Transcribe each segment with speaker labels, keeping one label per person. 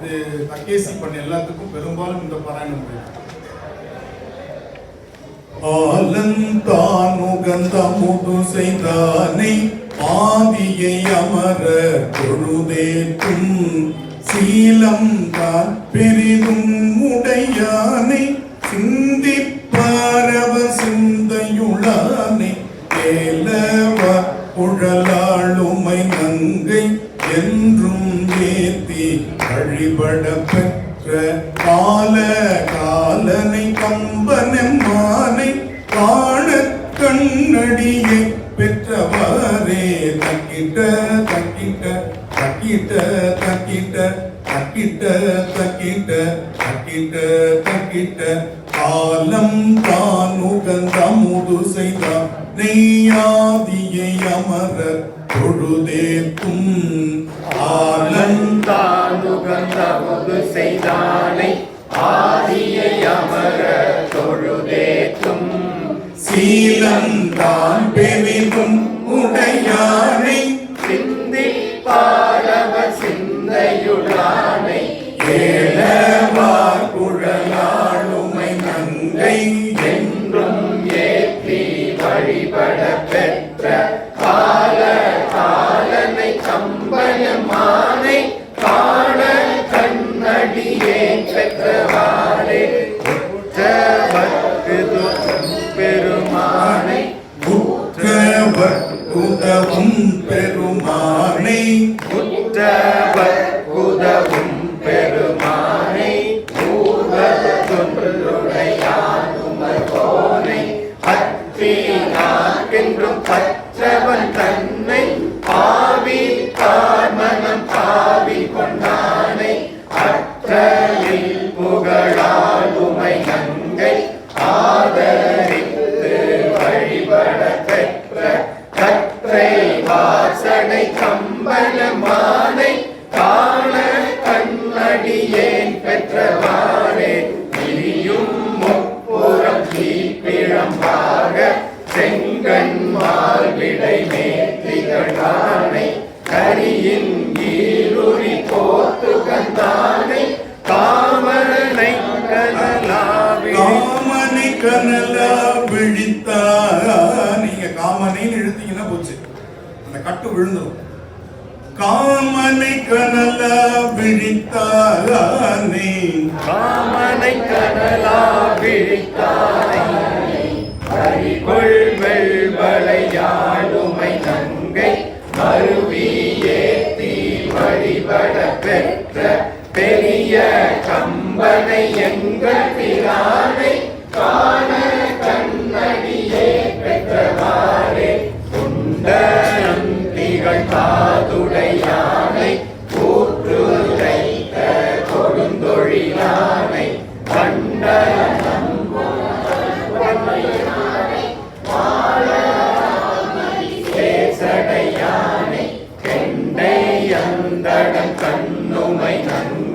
Speaker 1: இது தக்கேசி பண்ண எல்லாத்துக்கும் பெரும்பாலும் இந்த பாராயணம் போயிடும் ஆலந்தானுகந்த முது செய்தானை ஆதியை அமர பொழுதேற்றும் சீலம் தான் பெரிதும் உடையா வழிபட பெற்ற கால காலனை கம்பனெம்மானை காண கண்ணடியை பெற்றவாறே தக்கிட்ட தக்கிட்ட தக்கிட்ட தக்கிட்ட தக்கிட்ட தக்கிட்ட தக்கிட்ட தக்கிட்ட. காலம் தான் உகந்த முது செய்தார் நெய்யாதியை அமர பொழுதேக்கும்
Speaker 2: ஆனந்தானுகந்தமுது செய்தானை ஆதியை அமர
Speaker 1: தொழுதேக்கும் சீலந்தான் பெரிதும் உடையான்
Speaker 2: பெருமானை காண கண்ணடியே சக்கரவாரே பெருமானை
Speaker 1: உதவும் பெருமானை
Speaker 2: உற்ற தீப்பிழம்பாக செங்கண் மால்விடை மேத்திகளானை கரியின் ஈருரி போத்து கந்தானை கனலாவிழி
Speaker 1: காமனை கனலா விழித்தா நீங்க காமனைன்னு இழுத்தீங்கன்னா போச்சு. அந்த கட்டு விழுந்துரும். காமனை கனலா விழித்தானே
Speaker 2: காமனை கனலா விழித்தானை கரிகொள் வெள்வளையாய்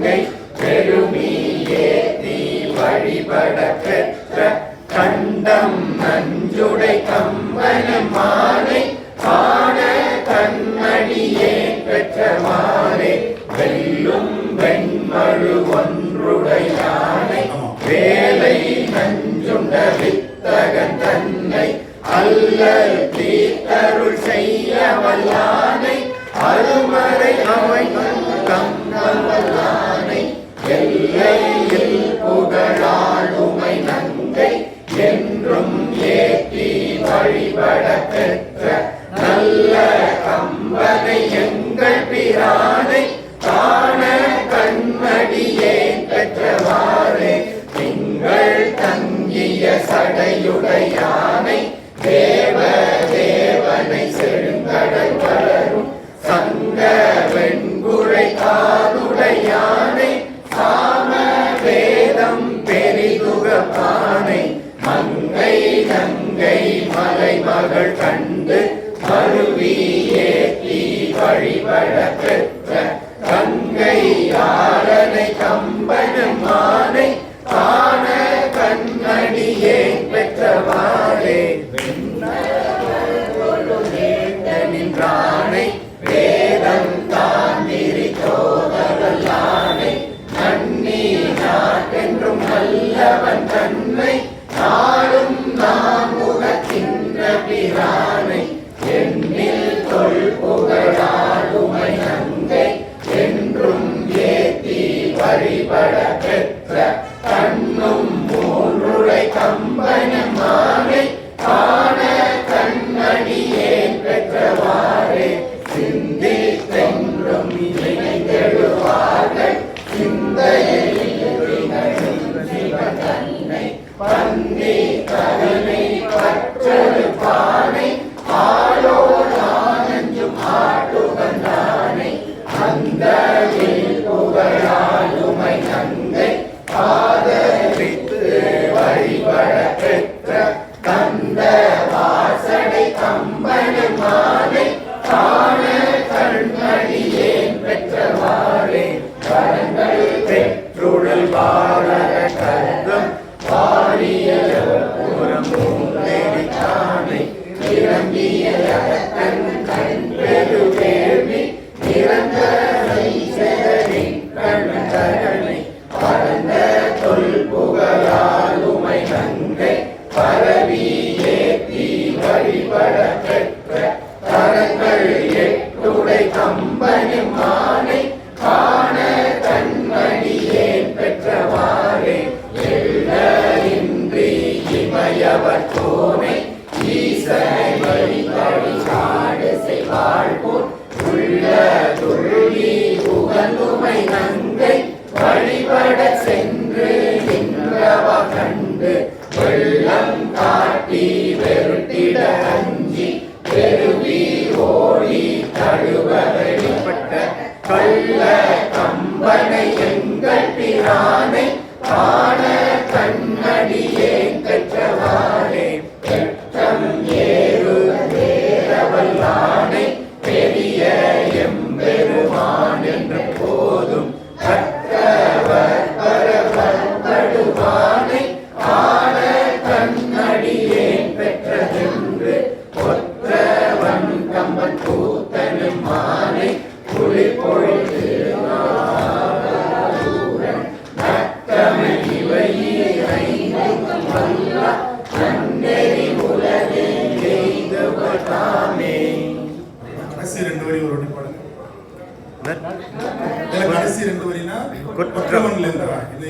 Speaker 2: கங்கை பெருமியே நீ வழிபட பெற்ற கண்டம் நஞ்சுடை கம்பன மாலை காண கண்மணியே பெற்ற மாலை வெல்லும் வெண்மழு ஒன்றுடையானை வேலை நஞ்சுண்ட வித்தகன் தன்னை அல்லல் தீர்த்த என்றும் ஏற்றி வழிபட பெற்ற நல்ல கம்பனை எங்கள் பிரானை காண கண்மடியே பெற்றவாறு. திங்கள் தங்கிய சடையுடையானை தேவ தேவனை செழுங்கடல் வளரும். சங்க வெண்குறை காதுடையான் வழிபட பெற்ற கண்ணும் மூன்றுரை காண கண்ணடியேன் பெற்றவாறே. சிந்தி தென்றும் இணைந்தெழுவார்கள் வழிபட பெற்ற கரங்கள் எட்டுடை கம்பனி மா உங்கள் பிரானை காண
Speaker 1: கண்ணடியே. கொற்றவன்ல இருந்தா இது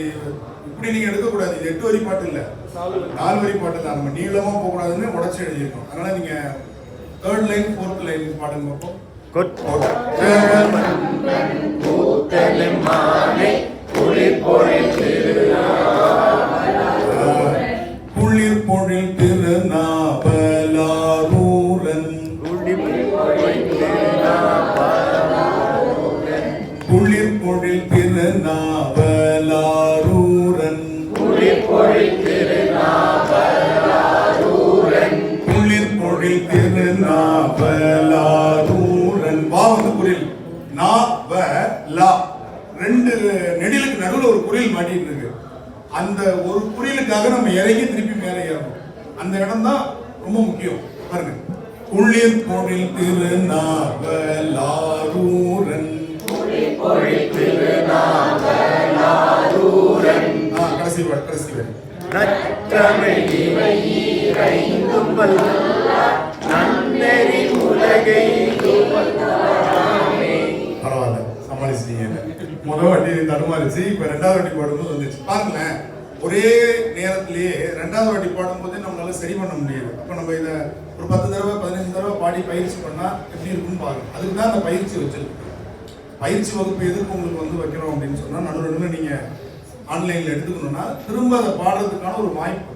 Speaker 1: இப்படி நீங்க எடுக்க கூடாது இது எட்டு வரி பாட்டு இல்ல நாலு வரி பாட்டு தான் நம்ம நீளமா போக கூடாதுன்னு உடச்சு எழுதியிருக்கோம் அதனால நீங்க தேர்ட் லைன் ஃபோர்த் லைன் பாடுங்க பார்ப்போம் கொற்றவன்
Speaker 2: கூத்தனும் மானை குளிர்
Speaker 1: நா லா ரெண்டு நெடிலுக்கு நடுவில் ஒரு குரில் மாட்டிட்டு இருக்கு. அந்த ஒரு குரிலுக்காக நம்ம இறங்கி திருப்பி மேலே ஏறணும். அந்த இடம் தான் ரொம்ப முக்கியம். பாருங்க. குளிர் பொழில் திருநாவலாரூரன். கடைசி வரி கடைசி வரி
Speaker 2: நன்னெறி உலகை
Speaker 1: சமாளிச்சிட்டீங்க முதல் வண்டி தடுமாறிச்சு இப்ப ரெண்டாவது வாட்டி பாடும்போது வந்துச்சு. பாருங்களேன் ஒரே நேரத்திலேயே ரெண்டாவது வாட்டி பாடும்போது நம்மளால சரி பண்ண முடியாது அப்ப நம்ம இதை ஒரு பத்து தடவை பதினஞ்சு தடவை பாடி பயிற்சி பண்ணா எப்படி இருக்கும்னு பாருங்க. அதுக்கு தான் அந்த பயிற்சி வச்சிருக்கு பயிற்சி வகுப்பு எதுக்கு உங்களுக்கு வந்து வைக்கிறோம் அப்படின்னு சொன்னா நடுவில் நடுவில் நீங்க ஆன்லைன்ல எடுத்துக்கணும்னா திரும்ப அதை பாடுறதுக்கான ஒரு வாய்ப்பு.